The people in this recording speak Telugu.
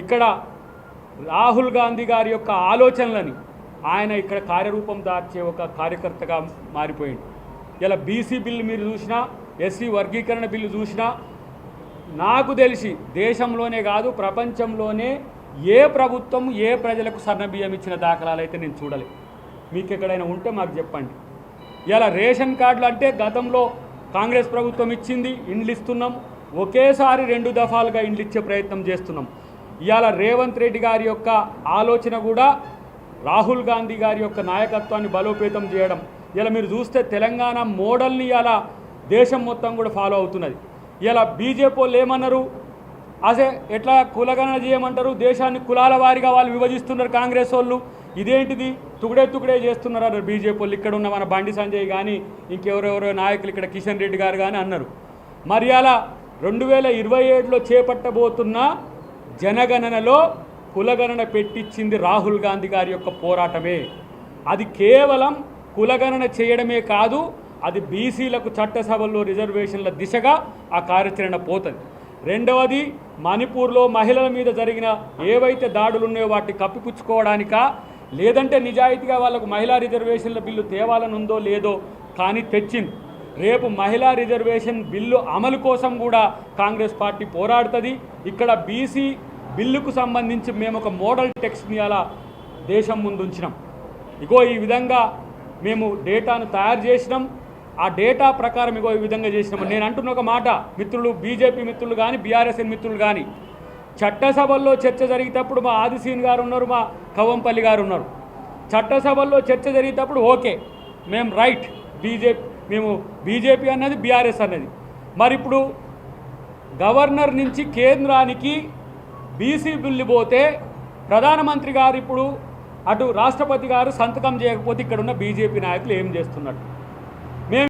ఇక్కడ రాహుల్ గాంధీ గారి యొక్క ఆలోచనలని ఆయన ఇక్కడ కార్యరూపం దార్చే ఒక కార్యకర్తగా మారిపోయింది ఇలా బీసీ బిల్లు మీరు చూసినా ఎస్సీ వర్గీకరణ బిల్లు చూసినా నాకు తెలిసి దేశంలోనే కాదు ప్రపంచంలోనే ఏ ప్రభుత్వం ఏ ప్రజలకు సన్నబియ్యం ఇచ్చిన దాఖలాలు అయితే నేను చూడలేదు మీకు ఎక్కడైనా ఉంటే మాకు చెప్పండి. ఇలా రేషన్ కార్డులు అంటే గతంలో కాంగ్రెస్ ప్రభుత్వం ఇచ్చింది ఇండ్లు ఇస్తున్నాం. ఒకేసారి రెండు దఫాలుగా ఇండ్లు ఇచ్చే ప్రయత్నం చేస్తున్నాం. ఇవాళ రేవంత్ రెడ్డి గారి యొక్క ఆలోచన కూడా రాహుల్ గాంధీ గారి యొక్క నాయకత్వాన్ని బలోపేతం చేయడం. ఇలా మీరు చూస్తే తెలంగాణ మోడల్ని ఇలా దేశం మొత్తం కూడా ఫాలో అవుతున్నది. ఇలా బీజేపీ వాళ్ళు ఏమన్నారు? అసే ఎట్లా కులగణన చేయమంటారు? దేశాన్ని కులాల వారిగా వాళ్ళు విభజిస్తున్నారు కాంగ్రెస్ వాళ్ళు. ఇదేంటిది? తుకుడే తుకుడే చేస్తున్నారు అన్నారు బీజేపీ వాళ్ళు. ఇక్కడ ఉన్న మన బండి సంజయ్ కానీ ఇంకెవరెవరో నాయకులు ఇక్కడ కిషన్ రెడ్డి గారు కానీ అన్నారు. మరి అలా రెండు వేల ఇరవై ఏడులో చేపట్టబోతున్న జనగణనలో కులగణన పెట్టించింది రాహుల్ గాంధీ గారి యొక్క పోరాటమే. అది కేవలం కులగణన చేయడమే కాదు అది బీసీలకు చట్టసభల్లో రిజర్వేషన్ల దిశగా ఆ కార్యాచరణ పోతుంది. రెండవది మణిపూర్లో మహిళల మీద జరిగిన ఏవైతే దాడులు ఉన్నాయో వాటిని కప్పిపుచ్చుకోవడానికా లేదంటే నిజాయితీగా వాళ్ళకు మహిళా రిజర్వేషన్ల బిల్లు తేవాలనుందో లేదో కానీ తెచ్చింది. రేపు మహిళా రిజర్వేషన్ బిల్లు అమలు కోసం కూడా కాంగ్రెస్ పార్టీ పోరాడుతుంది. ఇక్కడ బీసీ బిల్లుకు సంబంధించి మేము ఒక మోడల్ టెక్స్ట్ని అలా దేశం ముందు ఉంచినాం. ఇగో ఈ విధంగా మేము డేటాను తయారు చేసినాం. ఆ డేటా ప్రకారం ఇగో ఈ విధంగా చేసినాం. నేను అంటున్న ఒక మాట మిత్రులు బీజేపీ మిత్రులు కానీ బీఆర్ఎస్ఎన్ మిత్రులు కానీ చట్టసభల్లో చర్చ జరిగేటప్పుడు మా ఆదిశీన్ గారు ఉన్నారు మా కవంపల్లి గారు ఉన్నారు. చట్టసభల్లో చర్చ జరిగేటప్పుడు ఓకే మేము రైట్. బీజేపీ మేము బీజేపీ అన్నది బీఆర్ఎస్ అన్నది. మరి ఇప్పుడు గవర్నర్ నుంచి కేంద్రానికి బీసీ బిల్లు పోతే ప్రధానమంత్రి గారు ఇప్పుడు అటు రాష్ట్రపతి గారు సంతకం చేయకపోతే ఇక్కడ ఉన్న బీజేపీ నాయకులు ఏం చేస్తున్నట్టు?